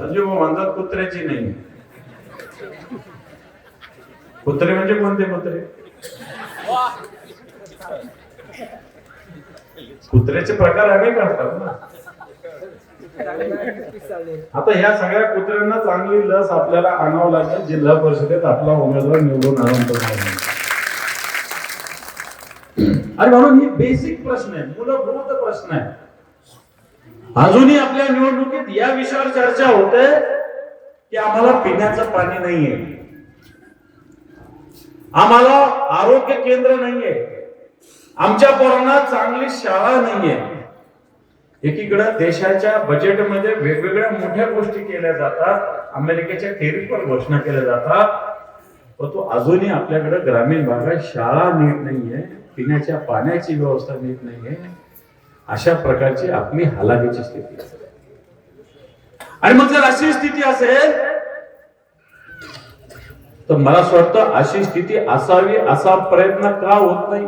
संजू भाऊ म्हणतात कुत्र्याची नाही. कुत्रे म्हणजे कोणते कुत्रे? कुत्र्याचे प्रकार अनेक असतात ना. आता ह्या सगळ्या कुत्र्यांना चांगली लस आपल्याला आणावं लागेल. जिल्हा परिषदेत आपला उमेदवार निवडून आणून अरे म्हणून ही बेसिक प्रश्न आहे. मूलभूत प्रश्न आहे. अजूनही आपल्या निवडणुकीत या विषयावर चर्चा होते की आम्हाला पिण्याचं पाणी नाहीये. आम्हाला आरोग्य केंद्र नाहीये. आमच्या पोरांना चांगली शाळा नाहीये. एकीकडे देशाच्या बजेटमध्ये वेगवेगळ्या मोठ्या गोष्टी केल्या जातात. अमेरिकेच्या टेरिफवर घोषणा केल्या जातात. पण तो अजूनही आपल्याकडे ग्रामीण भागात शाळा नीट नाहीये. पिण्याच्या पाण्याची व्यवस्था नीट नाहीये. अशा प्रकारची आपली हलाखीची स्थिती असते आणि मग जर अशी स्थिती असेल तर मला असं वाटतं अशी स्थिती असावी असा प्रयत्न का होत नाही?